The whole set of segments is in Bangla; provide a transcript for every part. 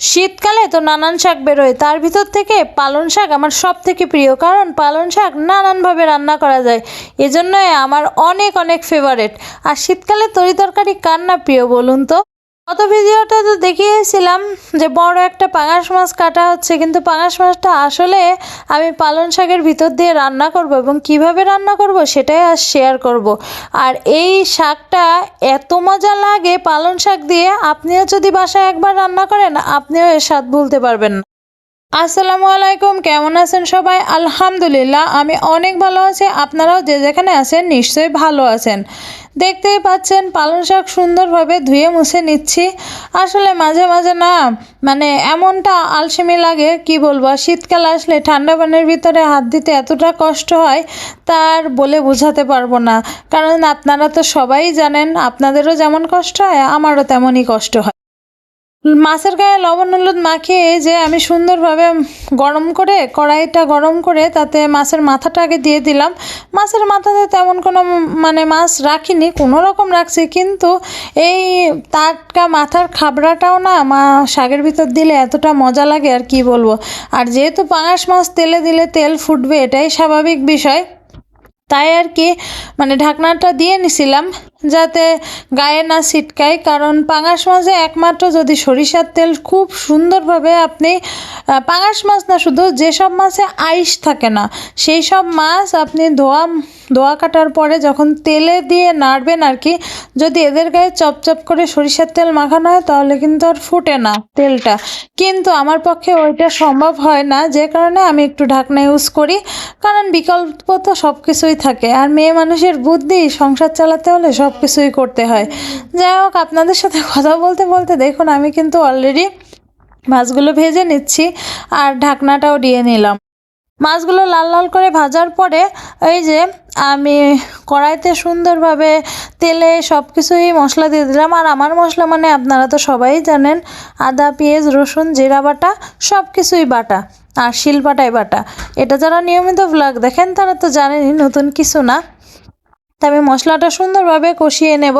শীতকালে তো নানান শাক বেরোয়, তার ভিতর থেকে পালন শাক আমার সব থেকে প্রিয়, কারণ পালন শাক নানানভাবে রান্না করা যায়, এজন্যই আমার অনেক অনেক ফেভারেট আর শীতকালে তরি তরকারি কার না প্রিয় বলুন তো? গত ভিডিওটা তো দেখিয়েছিলাম যে বড় একটা পাঙাশ মাছ কাটা হচ্ছে, কিন্তু পাঙাশ মাছটা আসলে আমি পালং শাকের ভিতর দিয়ে রান্না করব এবং কীভাবে রান্না করব সেটাই আজ শেয়ার করব। আর এই শাকটা এত মজা লাগে পালং শাক দিয়ে, আপনিও যদি বাসায় একবার রান্না করেন, আপনিও এর স্বাদ ভুলতে পারবেন না। আসসালামু আলাইকুম, কেমন আছেন সবাই? আলহামদুলিল্লাহ, আমি অনেক ভালো আছি, আপনারাও যে যেখানে আছেন নিশ্চয়ই ভালো আছেন। দেখতেই পাচ্ছেন, পালং শাক সুন্দরভাবে ধুয়ে মুছে নিচ্ছি। আসলে মাঝে মাঝে না মানে এমনটা আলসেমি লাগে, কি বলব? শীতকাল আসলে ঠান্ডা পানির ভিতরে হাত দিতে এতটা কষ্ট হয় তার বলে বোঝাতে পারব না। কারণ আপনারা তো সবাই জানেন, আপনাদেরও যেমন কষ্ট হয়, আমারও তেমনই কষ্ট হয়। মাছের গায়ে লবণ হলুদ মাখিয়ে যে আমি সুন্দরভাবে গরম করে, কড়াইটা গরম করে তাতে মাছের মাথাটা আগে দিয়ে দিলাম। মাছের মাথাতে তেমন কোনো মানে মাছ রাখিনি, কোনো রকম রাখছি, কিন্তু এই টাটকা মাথার খাবড়াটাও না মা শাকের ভিতর দিলে এতটা মজা লাগে আর কি বলব। আর যেহেতু পাঙাশ মাছ তেলে দিলে তেল ফুটবে, এটাই স্বাভাবিক বিষয়। তাই আর কি মানে ঢাকনাটা দিয়ে নিছিলাম যাতে গায়ে না ছিটকায়। কারণ পাঙাশ মাছে একমাত্র যদি সরিষার তেল খুব সুন্দরভাবে আপনি পাঙাশ মাছ না শুধু, যেসব মাছে আইস থাকে না সেই সব মাছ আপনি ধোয়া ধোয়া কাটার পরে যখন তেলে দিয়ে নাড়বেন আর কি, যদি এদের গায়ে চপচপ করে সরিষার তেল মাখানো হয়, তাহলে কিন্তু আর ফুটে না তেলটা। কিন্তু আমার পক্ষে ওইটা সম্ভব হয় না, যে কারণে আমি একটু ঢাকনা ইউজ করি। কারণ বিকল্প তো সব কিছুই থাকে। আর মেয়ে মানুষের বুদ্ধি, সংসার চালাতে হলে সব কিছুই করতে হয়। যাই হোক, আপনাদের সাথে কথা বলতে বলতে দেখুন, আমি কিন্তু অলরেডি মাছগুলো ভেজে নিচ্ছি আর ঢাকনাটাও দিয়ে নিলাম। মাছগুলো লাল লাল করে ভাজার পরে এই যে আমি কড়াইতে সুন্দরভাবে তেলে সব কিছুই মশলা দিয়ে দিলাম। আর আমার মশলা মানে আপনারা তো সবাই জানেন, আদা, পেঁয়াজ, রসুন, জিরা বাটা সব কিছুই বাটা। আর শিলপাটায় বাটা এটা যারা নিয়মিত ব্লগ দেখেন, তারা তো জানেনই নতুন কিছু না। তা আমি মশলাটা সুন্দরভাবে কষিয়ে নেব।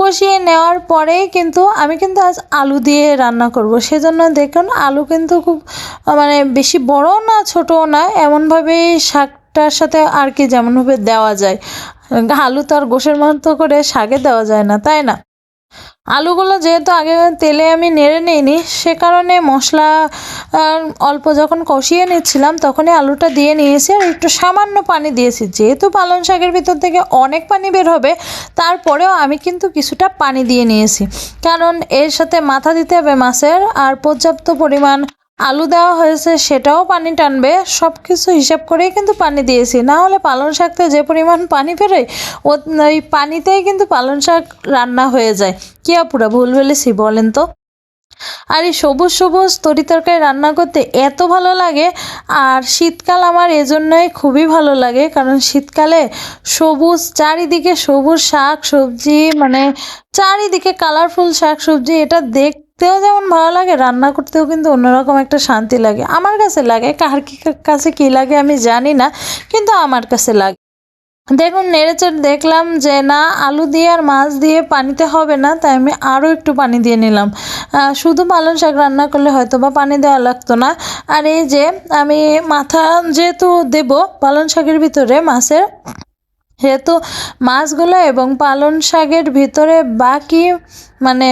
কষিয়ে নেওয়ার পরেই কিন্তু আমি কিন্তু আজ আলু দিয়ে রান্না করব। সেজন্য দেখুন, আলু কিন্তু খুব মানে বেশি বড়ও না, ছোটও না। এমনভাবেই শাকটার সাথে আর কি যেমনভাবে দেওয়া যায়। আলু তো আর গোশের মতো করে শাকে দেওয়া যায় না, তাই না? আলুগুলো যেহেতু আগে তেলে আমি নেড়ে নিইনি, সে কারণে মশলা অল্প যখন কষিয়ে নিচ্ছিলাম তখনই আলুটা দিয়ে নিয়েছি আর একটু সামান্য পানি দিয়েছি। যেহেতু পালং শাকের ভিতর থেকে অনেক পানি বের হবে, তারপরেও আমি কিন্তু কিছুটা পানি দিয়ে নিয়েছি। কারণ এর সাথে মাথা দিতে হবে মাছের, আর পর্যাপ্ত পরিমাণ আলু দেওয়া হয়েছে সেটাও পানি টানবে সব কিছু হিসাব করেই কিন্তু পানি দিয়েছি। না হলে পালং শাকতে যে পরিমাণ পানি বেরোয় ওই পানিতেই কিন্তু পালং শাক রান্না হয়ে যায়। কি আপুরা ভুল বলেছি বলেন তো? আর এই সবুজ সবুজ তরি তরকারি রান্না করতে এত ভালো লাগে, আর শীতকাল আমার এজন্যই খুবই ভালো লাগে, কারণ শীতকালে সবুজ, চারিদিকে সবুজ শাক সবজি মানে চারিদিকে কালারফুল শাক সবজি, এটা দেখতেও যেমন ভালো লাগে, রান্না করতেও কিন্তু অন্যরকম একটা শান্তি লাগে। আমার কাছে লাগে, কার কি কাছে কী লাগে আমি জানি না, কিন্তু আমার কাছে লাগে। দেখুন, নেড়েচেড়ে দেখলাম যে না, আলু দিয়ে আর মাছ দিয়ে পানিতে হবে না, তাই আমি আরও একটু পানি দিয়ে নিলাম। শুধু পালং শাক রান্না করলে হয়তো বা পানি দেওয়া লাগতো না। আর এই যে, আমি মাথা যেহেতু দেব, পালং শাকের ভিতরে মাছের যেহেতু মাছগুলো এবং পালং শাকের ভিতরে বাকি মানে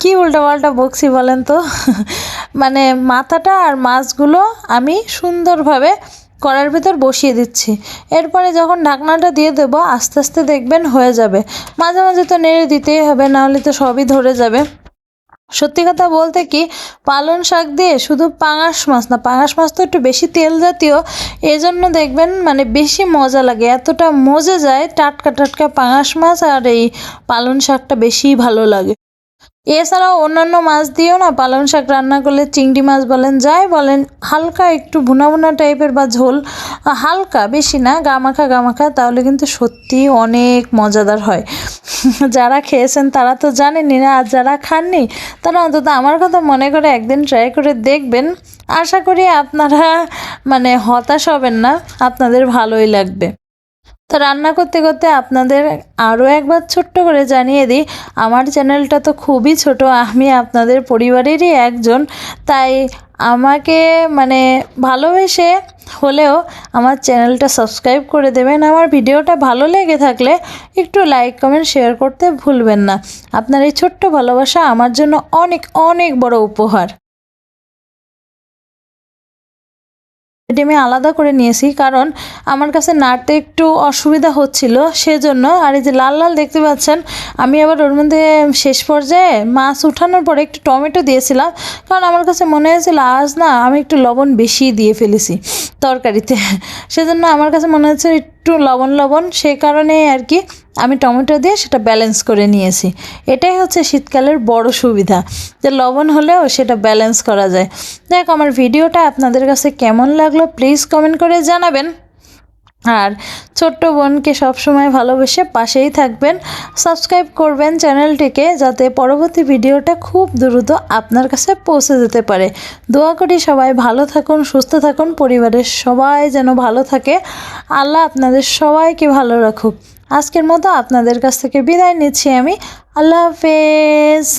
কি উল্টাপাল্টা বকছি বলেন তো? মানে মাথাটা আর মাছগুলো আমি সুন্দরভাবে কড়ার ভিতর বসিয়ে দিচ্ছি। এরপরে যখন ঢাকনাটা দিয়ে দেবো, আস্তে আস্তে দেখবেন হয়ে যাবে। মাঝে মাঝে তো নেড়ে দিতেই হবে, নাহলে তো সবই ধরে যাবে। সত্যি কথা বলতে কি পালন শাক দিয়ে শুধু পাঙাশ মাছ না, পাঙাশ মাছ তো একটু বেশি তেল জাতীয়, এজন্য জন্য দেখবেন মানে বেশি মজা লাগে, এতটা মজে যায় টাটকা টাটকা পাঙাশ মাছ আর এই পালন শাকটা বেশি ভালো লাগে। এছাড়াও অন্যান্য মাছ দিয়েও না পালং শাক রান্না করলে চিংড়ি মাছ বলেন, যাই বলেন, হালকা একটু ভুনা ভুনা টাইপের বা ঝোল হালকা, বেশি না, গামাখা গামাখা, তাহলে কিন্তু সত্যি অনেক মজাদার হয়। যারা খেয়েছেন তারা তো জানেনই না, আর যারা খাননি, তারা অন্তত আমার কথা মনে করে একদিন ট্রাই করে দেখবেন। আশা করি আপনারা মানে হতাশ হবেন না, আপনাদের ভালোই লাগবে। তো রান্না করতে করতে আপনাদের আরও একবার ছোট্ট করে জানিয়ে দিই, আমার চ্যানেলটা তো খুবই ছোট, আমি আপনাদের পরিবারেরই একজন। তাই আমাকে মানে ভালোবেসে হলেও আমার চ্যানেলটা সাবস্ক্রাইব করে দেবেন। আমার ভিডিওটা ভালো লেগে থাকলে একটু লাইক, কমেন্ট, শেয়ার করতে ভুলবেন না। আপনার এই ছোট্ট ভালোবাসা আমার জন্য অনেক অনেক বড় উপহার। আমি আলাদা করে নিয়েছি, কারণ আমার কাছে নাড়তে একটু অসুবিধা হচ্ছিল, সেজন্য আর এই যে লাল লাল দেখতে পাচ্ছেন, আমি আবার ওর মধ্যে শেষ পর্যায়ে মাছ উঠানোর পরে একটু টমেটো দিয়েছিলাম, কারণ আমার কাছে মনে হয়েছিল আজ না, আমি একটু লবণ বেশি দিয়ে ফেলেছি তরকারিতে, সেজন্য আমার কাছে মনে হচ্ছে একটু লবণ লবণ, সে কারণে আর কি আমি টমেটো দিয়ে সেটা ব্যালেন্স করে নিয়েছি। এটাই হচ্ছে শীতকালের বড় সুবিধা, যে লবণ হলেও সেটা ব্যালেন্স করা যায়। দেখ, আমার ভিডিওটা আপনাদের কাছে কেমন লাগল প্লিজ কমেন্ট করে জানাবেন। আর ছোট্ট বোনকে সবসময় ভালোবেসে পাশেই থাকবেন। সাবস্ক্রাইব করবেন চ্যানেলটিকে যাতে পরবর্তী ভিডিওটা খুব দ্রুত আপনার কাছে পৌঁছে যেতে পারে। দোয়া করি সবাই ভালো থাকুন, সুস্থ থাকুন, পরিবারের সবাই যেন ভালো থাকে। আল্লাহ আপনাদের সবাইকে ভালো রাখুক। আজকের মতো আপনাদের কাছ থেকে বিদায় নিচ্ছি আমি। আল্লাহ হাফেজ।